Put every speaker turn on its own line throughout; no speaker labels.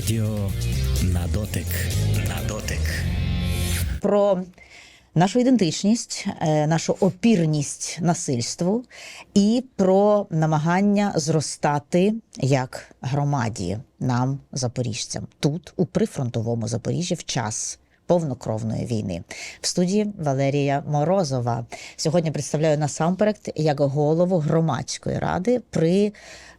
Радіо на дотик. На дотик.
про нашу ідентичність, е, нашу опірність насильству і про намагання зростати як громаді нам, запоріжцям, тут, у прифронтовому Запоріжжі, в час. Повнокровної війни в студії Валерія Морозова сьогодні представляю насамперед як голову громадської ради при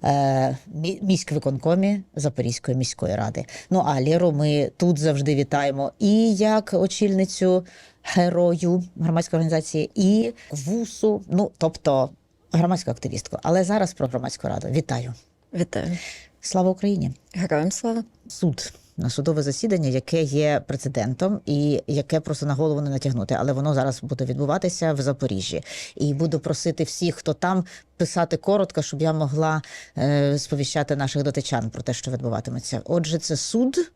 е, міськвиконкомі Запорізької міської ради. Ну а Лєру ми тут завжди вітаємо і як очільницю герою громадської організації, і вусу, ну тобто громадську активістку. Але зараз про громадську раду. Вітаю!
Вітаю.
Слава Україні!
Героям слава.
суд судове засідання, яке є прецедентом і яке просто на голову не натягнути, але воно зараз буде відбуватися в Запоріжжі. І буду просити всіх, хто там писати коротко, щоб я могла е, сповіщати наших дотичан про те, що відбуватиметься. Отже, це суд.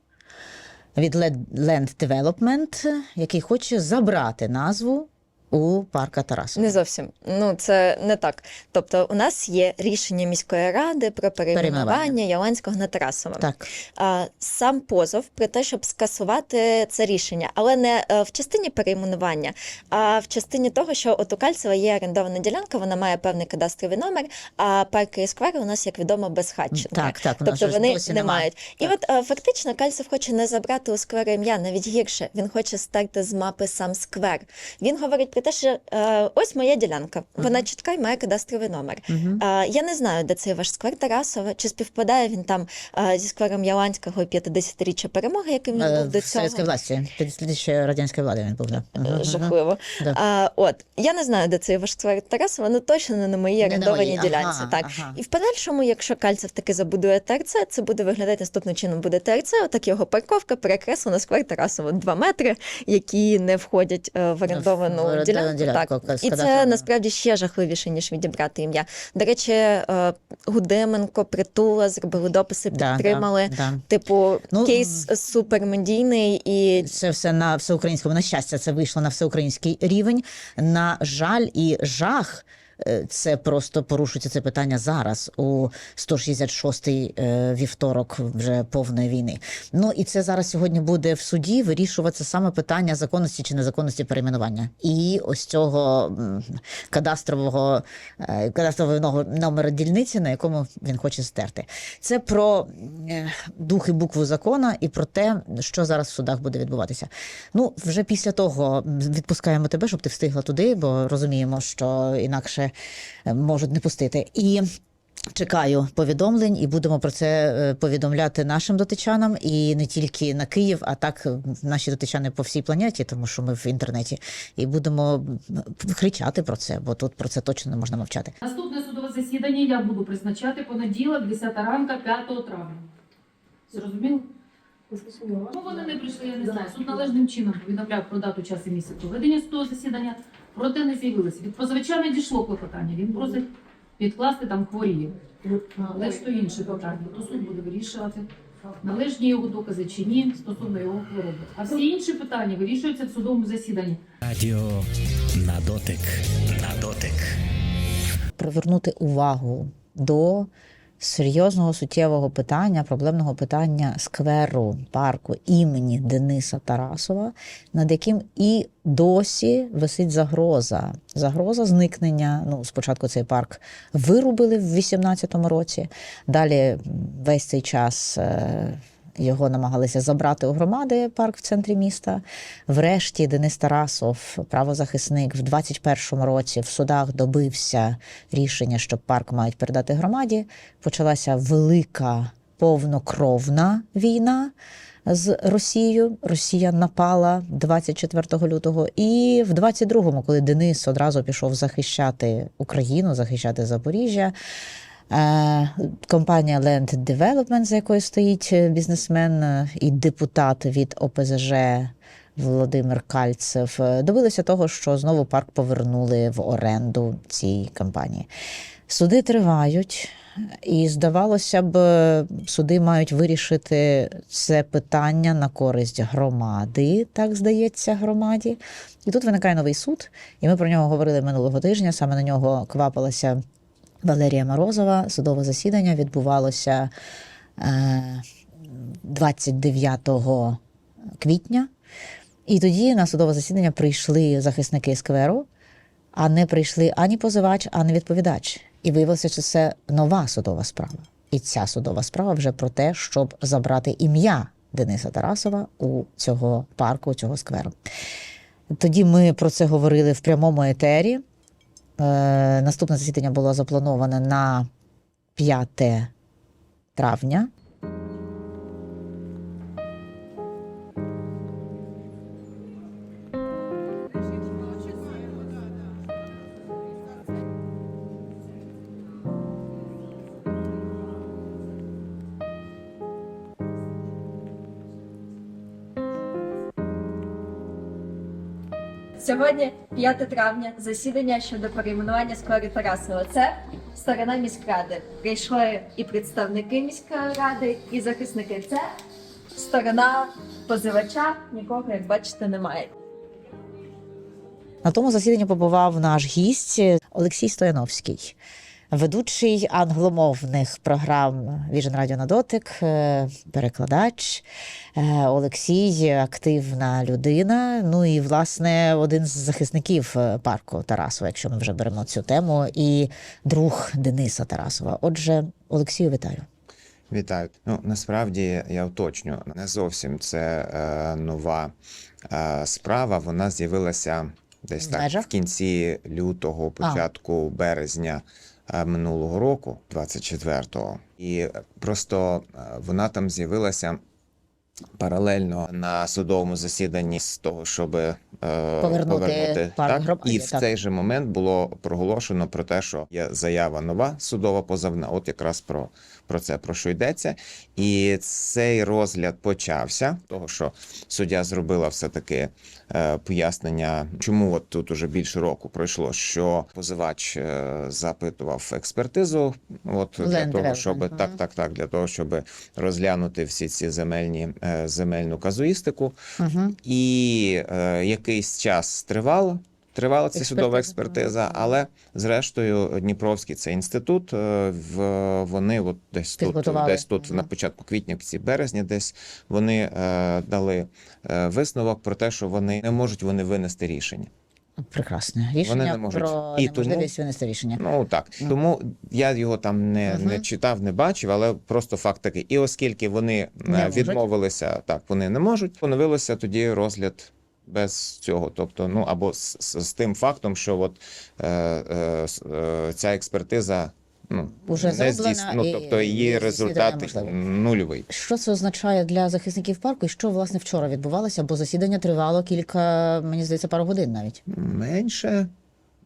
Від Land Development, який хоче забрати назву у парка Тарасова.
Не зовсім. Ну це не так. Тобто, у нас є рішення міської ради про перейменування. Яланського на Тарасова.
Так,
А, сам позов про те, щоб скасувати це рішення, але не е, в частині перейменування, а в частині того, що от у Кальцева є орендована ділянка, вона має певний кадастровий номер. А парки і сквери у нас, як відомо, безхатченки.
так, так.
Тобто вони не мають. І от е, фактично Кальцев хоче не забрати у сквер ім'я, навіть гірше. Він хоче стерти з мапи сам сквер. Він говорить про те, що е, ось моя ділянка, вона чітка і має кадастровий номер.
Мгм.
Е, я не знаю, де цей ваш сквер Тарасова, чи співпадає він там е, зі сквером Яланського і 50-річчя перемоги, яким він
Е,
був до цього.
совєтській власті, під ще радянської влади він був. Да. Мгм,
Е,
мгм.
Жахливо.
Да.
А, от я не знаю, де цей ваш сквер Тарасова, ну точно не на моїй
Не на
орендованій
моїй.
ділянці.
Ага,
так
ага.
і в подальшому, якщо Кальцев таки забудує ТРЦ, це буде виглядати наступним чином. Буде ТРЦ, отак його парковка перекреслена сквер Тарасова 2 метри, які не входять е, в
В орендовану
ділянку.
ділянку,
Так. І це насправді ще жахливіше ніж відібрати ім'я. До речі, е, Гудименко, Притула зробили дописи,
Да,
підтримали.
да, да.
Типу,
Ну,
кейс супермедійний і
Це все на всеукраїнському. На щастя, це вийшло на всеукраїнський рівень. На жаль і жах. Е, Це просто порушується це питання зараз у 166-й е, вівторок вже повної війни. Ну і це зараз сьогодні буде в суді вирішуватися саме питання законності чи незаконності перейменування. І ось цього кадастрового е, кадастрового номера дільниці, на якому він хоче стерти. Це про дух і букву закона і про те, що зараз в судах буде відбуватися. Ну, вже після того відпускаємо тебе, щоб ти встигла туди, бо розуміємо, що інакше е, можуть не пустити. І Чекаю повідомлень, і будемо про це е, повідомляти нашим дотичанам, і не тільки на Київ, а так е, наші дотичани по всій планеті, тому що ми в інтернеті, і будемо кричати про це, бо тут про це точно не можна мовчати.
Наступне судове засідання я буду призначати понеділок, 10 ранка, 5 травня. Зрозуміло? Ну, вони не прийшли, я не знаю. Суд належним чином повідомляв про дату, час і місце проведення судового засідання, проте не з'явилися. Від позивача не дійшло клопотання. Він просить відкласти там хворіє. Але ж то інше питання. То суд буде вирішувати, належні його докази чи ні стосовно його хвороби. А всі інші питання вирішуються в судовому засіданні.
Радіо на дотик. На дотик.
привернути увагу до серйозного суттєвого питання, проблемного питання скверу парку імені Дениса Тарасова, над яким і досі висить загроза. Загроза зникнення. Ну, спочатку цей парк вирубили в 18-му році. Далі весь цей час. е, Його намагалися забрати у громади парк в центрі міста. Врешті Денис Тарасов, правозахисник, в 21-му році в судах добився рішення, що парк мають передати громаді. Почалася велика повнокровна війна з Росією. Росія напала 24 лютого. І в 22-му, коли Денис одразу пішов захищати Україну, захищати Запоріжжя. Компанія Land Development, за якою стоїть е, бізнесмен е, і депутат від ОПЗЖ Володимир Кальцев, е, добилися того, що знову парк повернули в оренду цій компанії. Суди тривають, і здавалося б, суди мають вирішити це питання на користь громади, так здається, громаді. І тут виникає новий суд, і ми про нього говорили минулого тижня. Саме на нього квапилася Валерія Морозова. Судове засідання відбувалося е, 29 квітня. І тоді на судове засідання прийшли захисники скверу, а не прийшли ані позивач, ані відповідач. І виявилося, що це нова судова справа. І ця судова справа вже про те, щоб забрати ім'я Дениса Тарасова у цього парку, у цього скверу. Тоді ми про це говорили в прямому етері. Е, наступне засідання було заплановане на 5 травня.
5 травня, засідання щодо перейменування скверу Тарасова. Це сторона міськради. Прийшли і представники міської ради, і захисники. Це сторона позивача. Нікого, як бачите, немає.
На тому засіданні побував наш гість Олексій Стояновський, ведучий англомовних програм Vision Radio на дотик, е, перекладач. Е, Олексій активна людина. Ну і власне один з захисників е, парку Тарасова, якщо ми вже беремо цю тему, і друг Дениса Тарасова. Отже, Олексію, вітаю.
Вітаю. Ну насправді я уточню, не зовсім це е, нова е, справа. Вона з'явилася десь так в кінці лютого, початку березня е, минулого року, 24-го. І е, просто е, вона там з'явилася. Паралельно на судовому засіданні з того, щоб е,
Повернути парк
так,
громаді,
і в
так.
цей же момент було проголошено про те, що є заява нова судова позовна. От якраз про, про це про що йдеться. І цей розгляд почався, того що суддя зробила все таки е, пояснення, чому от тут уже більше року пройшло, що позивач е, запитував експертизу. От для того, щоб так, так, так, для того, щоб розглянути всі ці земельні е, земельну казуїстику. І е, якийсь час тривало. Тривала ця судова
Експертиза.
але зрештою Дніпровський цей інститут е, в вони от десь тут, десь тут на початку квітня, кінці березня, десь вони е, дали е, висновок про те, що вони не можуть вони винести рішення.
Прекрасне рішення
не можуть.
про
І тому-
неможливість винести рішення.
Ну так
Мгм.
тому я його там не, не читав, не бачив, але просто факт такий. І оскільки вони
Не можуть.
відмовилися, так вони не можуть. Поновилося тоді розгляд без цього. Тобто, ну або з, з, з тим фактом, що от е, е, е, ця експертиза. Ну,
Уже
не здійснена, ну, тобто її
її
результат нульовий.
Що це означає для захисників парку, і що власне вчора відбувалося? Бо засідання тривало кілька, мені здається, пару годин навіть.
Менше,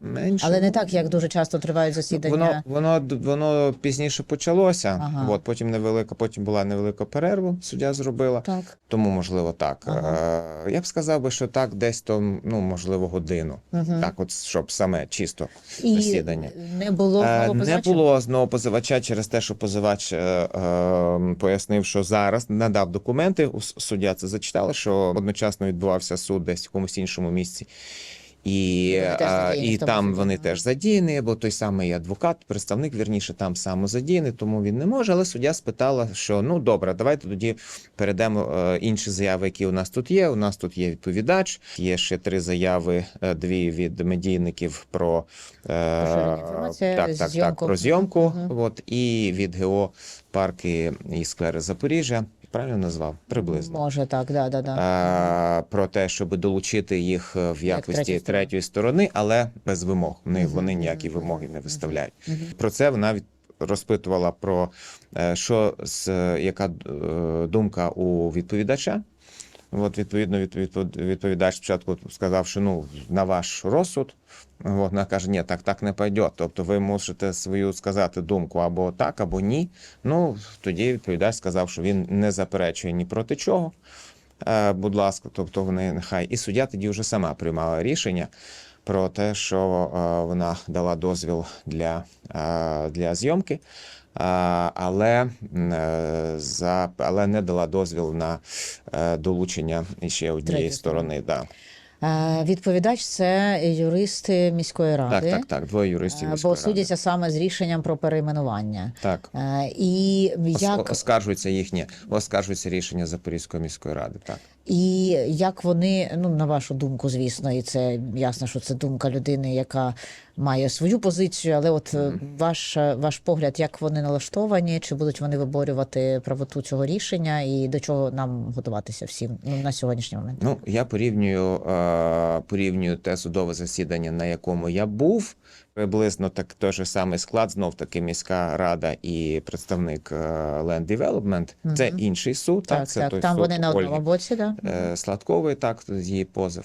менше.
Але не так, як дуже часто тривають засідання.
Воно, воно, воно пізніше почалося.
Ага.
От, потім невелика, потім була невелика перерва, суддя зробила.
Так.
Тому, можливо, так.
Ага.
Е, Я б сказав би, що так, десь то, ну, можливо, годину.
Угу.
Так, от щоб саме чисто
І
засідання.
не було
Е, Не було знову позивача через те, що позивач е, е, пояснив, що зараз надав документи. Суддя це зачитала, що одночасно відбувався суд десь в якомусь іншому місці. І, а, і там вони теж задіяні, бо той самий адвокат, представник, вірніше, там само задіяний, тому він не може. Але суддя спитала, що ну добре, давайте тоді перейдемо е, інші заяви, які у нас тут є. У нас тут є відповідач, є ще три заяви, е, дві від медійників про, е, так, так, так, про зйомку.
Мгм.
От, і від ГО парки і сквери Запоріжжя. Правильно назвав? Приблизно.
Може, так, да, да, да.
А, про те, щоб долучити їх в якості
третьої
третьої,
сторони.
але без вимог. Вони, вони ніякі вимоги не виставляють. Про це вона від, розпитувала про е, що з е, яка е, думка у відповідача. От, відповідно, від- відповідач спочатку сказав, що ну на ваш розсуд. Вона каже, ні, так так не пойде. Тобто ви можете свою сказати думку або так, або ні. Ну тоді відповідач сказав, що він не заперечує ні проти чого. Е, будь ласка, тобто вони нехай. І суддя тоді вже сама приймала рішення про те, що е, вона дала дозвіл для, е, для зйомки, але, е, за, але не дала дозвіл на е, долучення ще однієї
сторони.
Да.
Відповідач це юристи міської ради.
Так, так, так. Двоє юристів. міської
Бо
ради.
судяться саме з рішенням про перейменування.
Так.
І як,
Оскаржується їхнє, оскаржується рішення Запорізької міської ради. Так.
І як вони, ну на вашу думку, звісно, і це ясно, що це думка людини, яка має свою позицію, але от е, ваш, ваш погляд, як вони налаштовані, чи будуть вони виборювати правоту цього рішення, і до чого нам готуватися всім ну, на сьогоднішній момент?
Ну, я порівнюю, е, порівнюю те судове засідання, на якому я був. Приблизно так той же самий склад, знов таки міська рада і представник е, Land Development. Це інший суд. Так,
Так,
це
так,
той
там
суд
вони на одному боці, да?
е, Сладкової, так, її позов.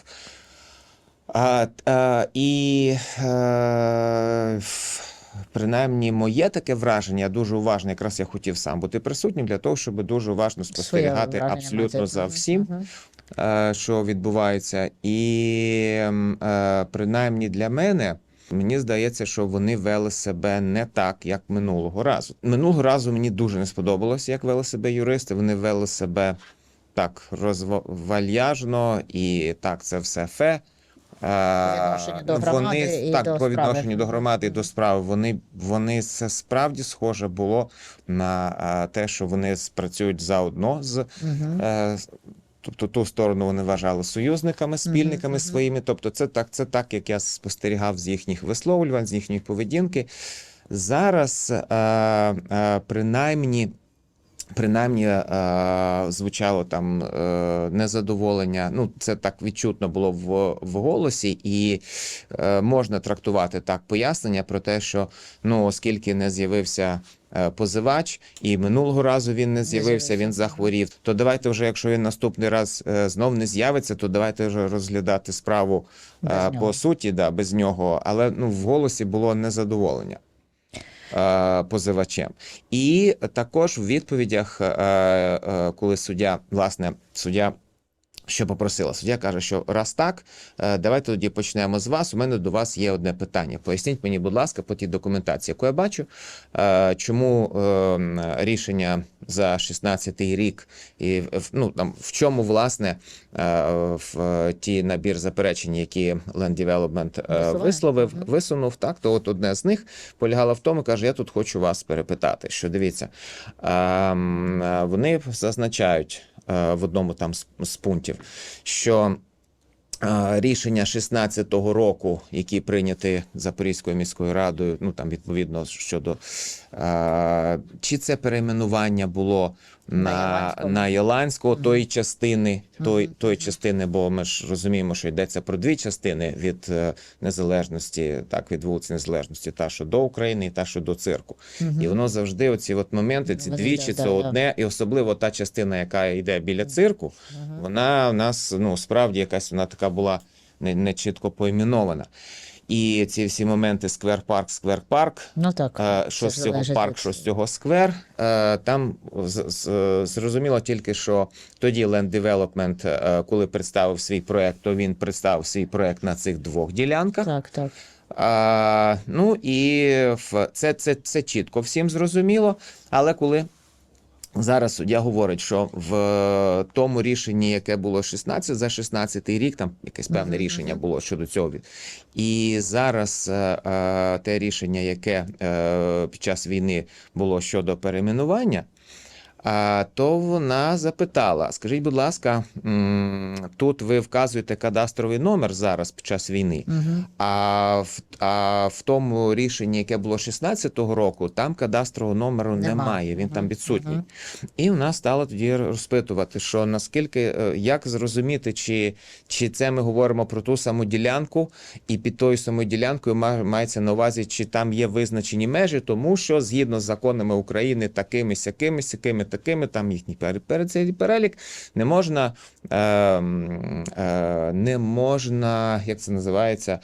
А, а, і е, ф- принаймні моє таке враження, дуже уважно, якраз я хотів сам бути присутнім для того, щоб дуже уважно спостерігати абсолютно за всім е, що відбувається. І принаймні для мене. Мені здається, що вони вели себе не так, як минулого разу. Минулого разу мені дуже не сподобалося, як вели себе юристи. Вони вели себе так розвальяжно і так, це все фе.
До
вони так
до
по
справи.
відношенню до громади і до справи. Вони, вони це справді схоже було на те, що вони спрацюють заодно з
Мгм.
Тобто ту сторону вони вважали союзниками, спільниками
мгм.
своїми. Тобто, це так, це так, як я спостерігав з їхніх висловлювань, з їхньої поведінки. Зараз, е, е, принаймні, принаймні е, звучало там е, незадоволення. Ну, це так відчутно було в, в голосі, і е, можна трактувати так пояснення про те, що ну, оскільки не з'явився позивач, і минулого разу він не з'явився, він захворів. То давайте вже, якщо він наступний раз е, знов не з'явиться, то давайте вже розглядати справу
Без
е,
нього.
по суті, да, без нього. Але ну, в голосі було незадоволення. е, Позивачем, і також в відповідях, е, е, коли суддя, власне, суддя що попросила? Суддя каже, що раз так, е, давайте тоді почнемо з вас. У мене до вас є одне питання. Поясніть мені, будь ласка, по тій документації, яку я бачу, е, чому е, рішення за 16-й рік і ну там в чому власне е, в ті набір заперечень, які Land Development
Висуває.
висловив, висунув, так то от одне з них полягало в тому, каже: я тут хочу вас перепитати. Що дивіться, ем, вони зазначають в одному там з, з пунктів, що е, рішення 16-го року, які прийняті Запорізькою міською радою, ну там відповідно щодо е, чи це перейменування було
На
на,
Єланського
тої частини, той, тої частини, бо ми ж розуміємо, що йдеться про дві частини від е, незалежності, так від вулиці Незалежності, та що до України, і та що до цирку. І воно завжди, оці от моменти, ці двічі, це одне, і особливо та частина, яка йде біля цирку, вона у нас ну справді якась вона така була не, не чітко поіменована. І ці всі моменти сквер парк, сквер парк.
Ну так.
Е, Що з цього парк, що з цього сквер. Е, Там з- зрозуміло тільки, що тоді Land Development, е, коли представив свій проект, то він представив свій проект на цих двох ділянках.
Так, так.
А, ну і в це, це, це чітко всім зрозуміло. Але коли зараз суддя говорить, що в тому рішенні, яке було 16 за 16 рік, там якесь певне рішення було щодо цього. І зараз е, е, те рішення, яке е, під час війни було щодо перейменування. То вона запитала: скажіть, будь ласка, тут ви вказуєте кадастровий номер зараз під час війни.
Угу.
А в, а в тому рішенні, яке було 16-го року, там кадастрового номеру
Нема.
немає. Він там відсутній.
мгм.
І вона стала тоді розпитувати, що наскільки е, як зрозуміти, чи, чи це ми говоримо про ту саму ділянку, і під тою самою ділянкою мається на увазі, чи там є визначені межі, тому що згідно з законами України, такими сякими, сякими, такими, там їхній пере- цей перелік, не можна, е, е, не можна, як це називається,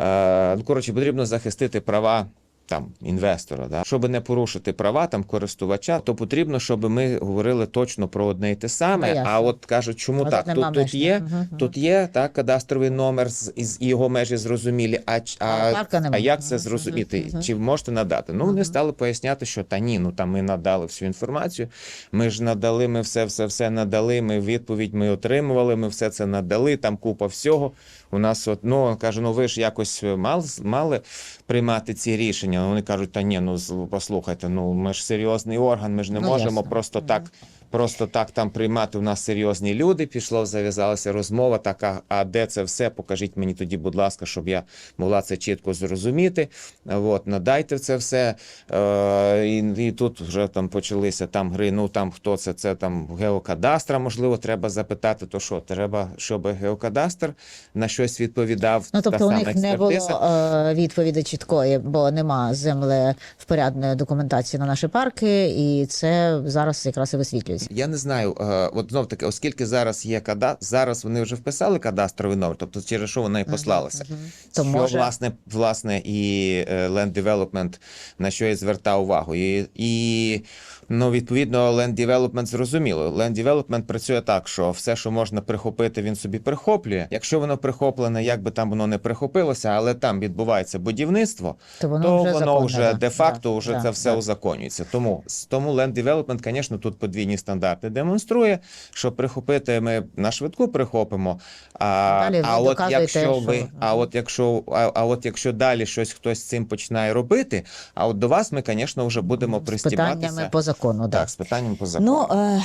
е, ну коротше, потрібно захистити права там інвестора, да, щоб не порушити права там користувача, то потрібно, щоб ми говорили точно про одне і те саме.
Ну,
а от кажуть, чому
А
так?
тут
Тут,
меж,
є,
мгм.
тут є так, кадастровий номер з із його межі зрозумілі. А,
А
а, а як це зрозуміти?
мгм.
Чи можете надати? Ну, вони стали поясняти, що та ні, ну там ми надали всю інформацію. Ми ж надали, ми все, все, все надали. Ми відповідь ми отримували. Ми все це надали. Там купа всього. У нас от ну каже, ну ви ж якось мали, мали приймати ці рішення. Вони кажуть, та ні, ну послухайте, ну ми ж серйозний орган, ми ж не
Ну,
можемо
ясно.
просто так. Просто так там приймати у нас серйозні люди. Пішло, зав'язалася розмова. Така, а де це все? Покажіть мені тоді, будь ласка, щоб я могла це чітко зрозуміти. От, надайте це все. Е, і, і тут вже там почалися там гри. Ну там хто це? Це там геокадастра, можливо, треба запитати. То що, треба, щоб геокадастр на щось відповідав.
Ну, тобто
та
у них не було е, відповіді чіткої, бо нема землевпорядної документації на наші парки, і це зараз якраз і висвітлюється.
Я не знаю, е, от знов таки, оскільки зараз є када, зараз вони вже вписали кадастровий номер, тобто через що вона і послалася.
Uh-huh.
що
може-
власне, власне, і е, Land Development на що я звертав увагу. І, і ну, відповідно, Land Development зрозуміло. Land Development працює так, що все, що можна прихопити, він собі прихоплює. Якщо воно прихоплене, як би там воно не прихопилося, але там відбувається будівництво,
То воно
то
вже
воно вже де-факто
Да,
вже
да,
це все
да.
узаконюється. Тому тому Land Development, звісно, тут подвійні стандарти демонструє, що прихопити ми на швидку прихопимо. А,
Далі
а от якщо ви,
що-
а от якщо, а, а от якщо далі щось хтось з цим починає робити, а от до вас ми, звісно, вже будемо пристібатися.
питаннями по закону, да.
Так, з питанням по закону.
Ну, е,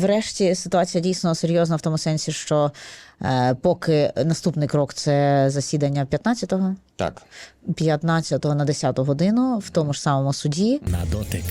врешті ситуація дійсно серйозна в тому сенсі, що е, поки наступний крок це засідання 15-го,
так.
15 на 10-ту годину в тому ж самому суді.
На дотик.